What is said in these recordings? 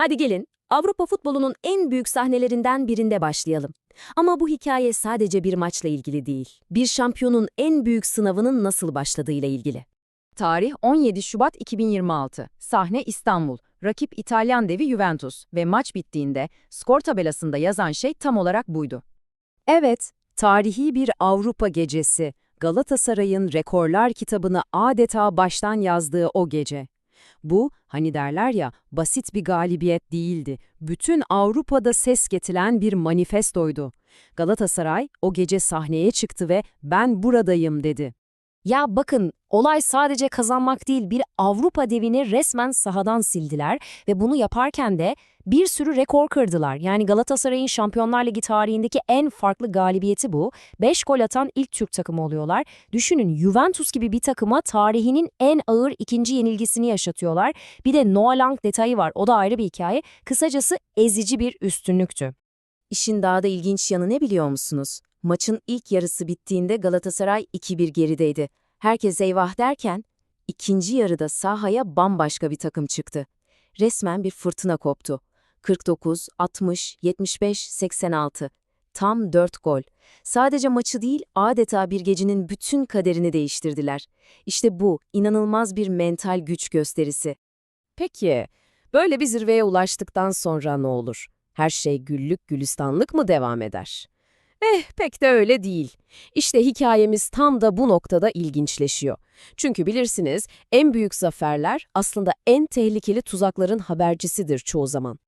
Hadi gelin, Avrupa futbolunun en büyük sahnelerinden birinde başlayalım. Ama bu hikaye sadece bir maçla ilgili değil. Bir şampiyonun en büyük sınavının nasıl başladığıyla ilgili. Tarih 17 Şubat 2026. Sahne İstanbul. Rakip İtalyan devi Juventus ve maç bittiğinde skor tabelasında yazan şey tam olarak buydu. Evet, tarihi bir Avrupa gecesi. Galatasaray'ın rekorlar kitabını adeta baştan yazdığı o gece. Bu, hani derler ya, basit bir galibiyet değildi. Bütün Avrupa'da ses getiren bir manifestoydu. Galatasaray o gece sahneye çıktı ve ben buradayım dedi. Ya bakın, olay sadece kazanmak değil, bir Avrupa devini resmen sahadan sildiler ve bunu yaparken de bir sürü rekor kırdılar. Yani Galatasaray'ın Şampiyonlar Ligi tarihindeki en farklı galibiyeti bu. 5 gol atan ilk Türk takımı oluyorlar. Düşünün Juventus gibi bir takıma tarihinin en ağır ikinci yenilgisini yaşatıyorlar. Bir de Noah Lang detayı var, o da ayrı bir hikaye. Kısacası ezici bir üstünlüktü. İşin daha da ilginç yanı ne biliyor musunuz? Maçın ilk yarısı bittiğinde Galatasaray 2-1 gerideydi. Herkes eyvah derken, ikinci yarıda sahaya bambaşka bir takım çıktı. Resmen bir fırtına koptu. 49, 60, 75, 86. Tam 4 gol. Sadece maçı değil, adeta bir gecenin bütün kaderini değiştirdiler. İşte bu, inanılmaz bir mental güç gösterisi. Peki, böyle bir zirveye ulaştıktan sonra ne olur? Her şey güllük gülistanlık mı devam eder? Eh pek de öyle değil. İşte hikayemiz tam da bu noktada ilginçleşiyor. Çünkü bilirsiniz en büyük zaferler aslında en tehlikeli tuzakların habercisidir çoğu zaman.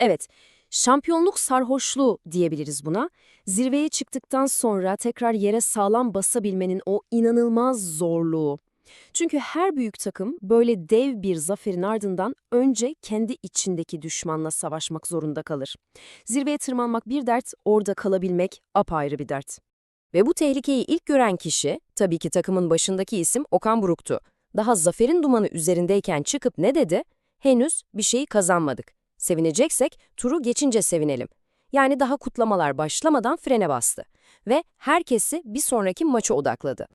Evet, şampiyonluk sarhoşluğu diyebiliriz buna. Zirveye çıktıktan sonra tekrar yere sağlam basabilmenin o inanılmaz zorluğu. Çünkü her büyük takım böyle dev bir zaferin ardından önce kendi içindeki düşmanla savaşmak zorunda kalır. Zirveye tırmanmak bir dert, orada kalabilmek apayrı bir dert. Ve bu tehlikeyi ilk gören kişi, tabii ki takımın başındaki isim Okan Buruk'tu. Daha zaferin dumanı üzerindeyken çıkıp ne dedi? Henüz bir şeyi kazanmadık. Sevineceksek turu geçince sevinelim. Yani daha kutlamalar başlamadan frene bastı. Ve herkesi bir sonraki maça odakladı.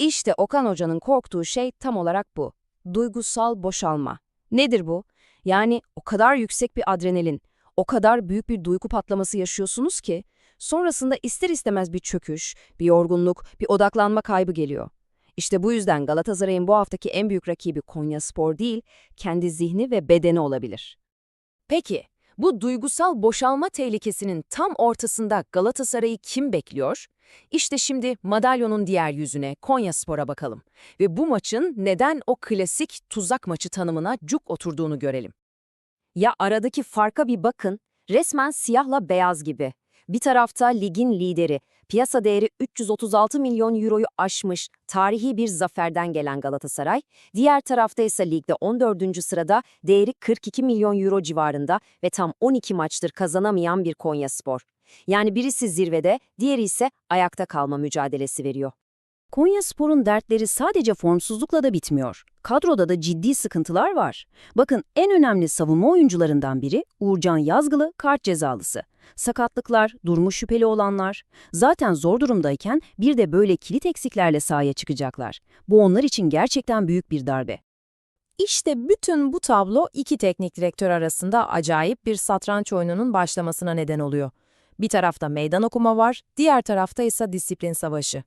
İşte Okan Hoca'nın korktuğu şey tam olarak bu. Duygusal boşalma. Nedir bu? Yani o kadar yüksek bir adrenalin, o kadar büyük bir duygu patlaması yaşıyorsunuz ki, sonrasında ister istemez bir çöküş, bir yorgunluk, bir odaklanma kaybı geliyor. İşte bu yüzden Galatasaray'ın bu haftaki en büyük rakibi Konya Spor değil, kendi zihni ve bedeni olabilir. Peki, bu duygusal boşalma tehlikesinin tam ortasında Galatasaray'ı kim bekliyor? İşte şimdi madalyonun diğer yüzüne Konya Spor'a bakalım ve bu maçın neden o klasik tuzak maçı tanımına cuk oturduğunu görelim. Ya aradaki farka bir bakın, resmen siyahla beyaz gibi. Bir tarafta ligin lideri, piyasa değeri 336 milyon euroyu aşmış tarihi bir zaferden gelen Galatasaray, diğer tarafta ise ligde 14. sırada değeri 42 milyon euro civarında ve tam 12 maçtır kazanamayan bir Konyaspor. Yani birisi zirvede, diğeri ise ayakta kalma mücadelesi veriyor. Konyaspor'un dertleri sadece formsuzlukla da bitmiyor. Kadroda da ciddi sıkıntılar var. Bakın en önemli savunma oyuncularından biri Uğurcan Yazgılı kart cezalısı. Sakatlıklar, durumu şüpheli olanlar. Zaten zor durumdayken bir de böyle kilit eksiklerle sahaya çıkacaklar. Bu onlar için gerçekten büyük bir darbe. İşte bütün bu tablo iki teknik direktör arasında acayip bir satranç oyununun başlamasına neden oluyor. Bir tarafta meydan okuma var, diğer tarafta ise disiplin savaşı.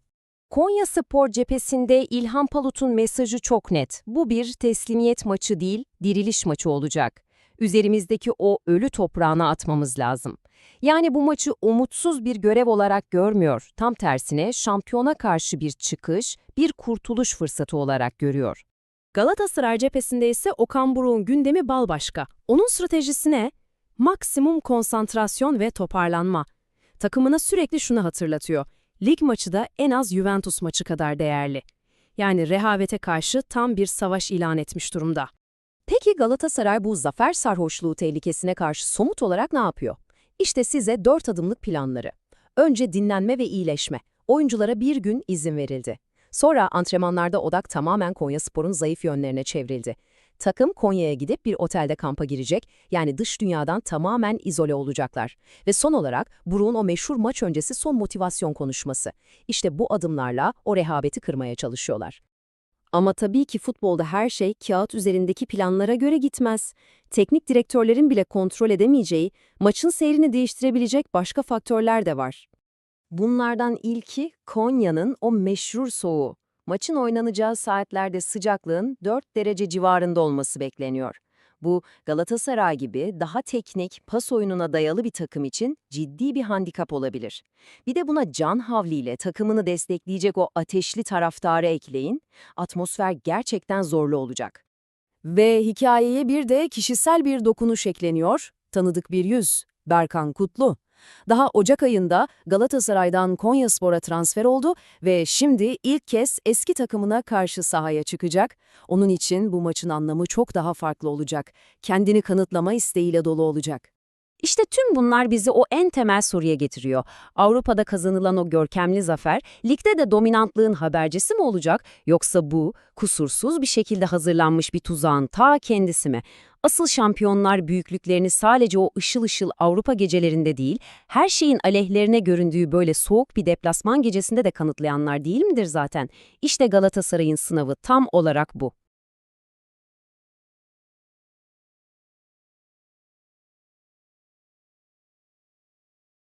Konya Spor cephesinde İlhan Palut'un mesajı çok net. Bu bir teslimiyet maçı değil, diriliş maçı olacak. Üzerimizdeki o ölü toprağına atmamız lazım. Yani bu maçı umutsuz bir görev olarak görmüyor. Tam tersine şampiyona karşı bir çıkış, bir kurtuluş fırsatı olarak görüyor. Galatasaray cephesinde ise Okan Buruk'un gündemi bal başka. Onun stratejisi ne? Maksimum konsantrasyon ve toparlanma. Takımına sürekli şunu hatırlatıyor. Lig maçı da en az Juventus maçı kadar değerli. Yani rehavete karşı tam bir savaş ilan etmiş durumda. Peki Galatasaray bu zafer sarhoşluğu tehlikesine karşı somut olarak ne yapıyor? İşte size dört adımlık planları. Önce dinlenme ve iyileşme. Oyunculara bir gün izin verildi. Sonra antrenmanlarda odak tamamen Konyaspor'un zayıf yönlerine çevrildi. Takım Konya'ya gidip bir otelde kampa girecek, yani dış dünyadan tamamen izole olacaklar. Ve son olarak Buruk'un o meşhur maç öncesi son motivasyon konuşması. İşte bu adımlarla o rehaveti kırmaya çalışıyorlar. Ama tabii ki futbolda her şey kağıt üzerindeki planlara göre gitmez. Teknik direktörlerin bile kontrol edemeyeceği, maçın seyrini değiştirebilecek başka faktörler de var. Bunlardan ilki Konya'nın o meşhur soğuğu. Maçın oynanacağı saatlerde sıcaklığın 4 derece civarında olması bekleniyor. Bu Galatasaray gibi daha teknik, pas oyununa dayalı bir takım için ciddi bir handikap olabilir. Bir de buna can havliyle takımını destekleyecek o ateşli taraftarı ekleyin, atmosfer gerçekten zorlu olacak. Ve hikayeye bir de kişisel bir dokunuş ekleniyor, tanıdık bir yüz, Berkan Kutlu. Daha Ocak ayında Galatasaray'dan Konyaspor'a transfer oldu ve şimdi ilk kez eski takımına karşı sahaya çıkacak. Onun için bu maçın anlamı çok daha farklı olacak. Kendini kanıtlama isteğiyle dolu olacak. İşte tüm bunlar bizi o en temel soruya getiriyor. Avrupa'da kazanılan o görkemli zafer, ligde de dominantlığın habercisi mi olacak yoksa bu kusursuz bir şekilde hazırlanmış bir tuzağın ta kendisi mi? Asıl şampiyonlar büyüklüklerini sadece o ışıl ışıl Avrupa gecelerinde değil, her şeyin aleyhlerine göründüğü böyle soğuk bir deplasman gecesinde de kanıtlayanlar değil midir zaten? İşte Galatasaray'ın sınavı tam olarak bu.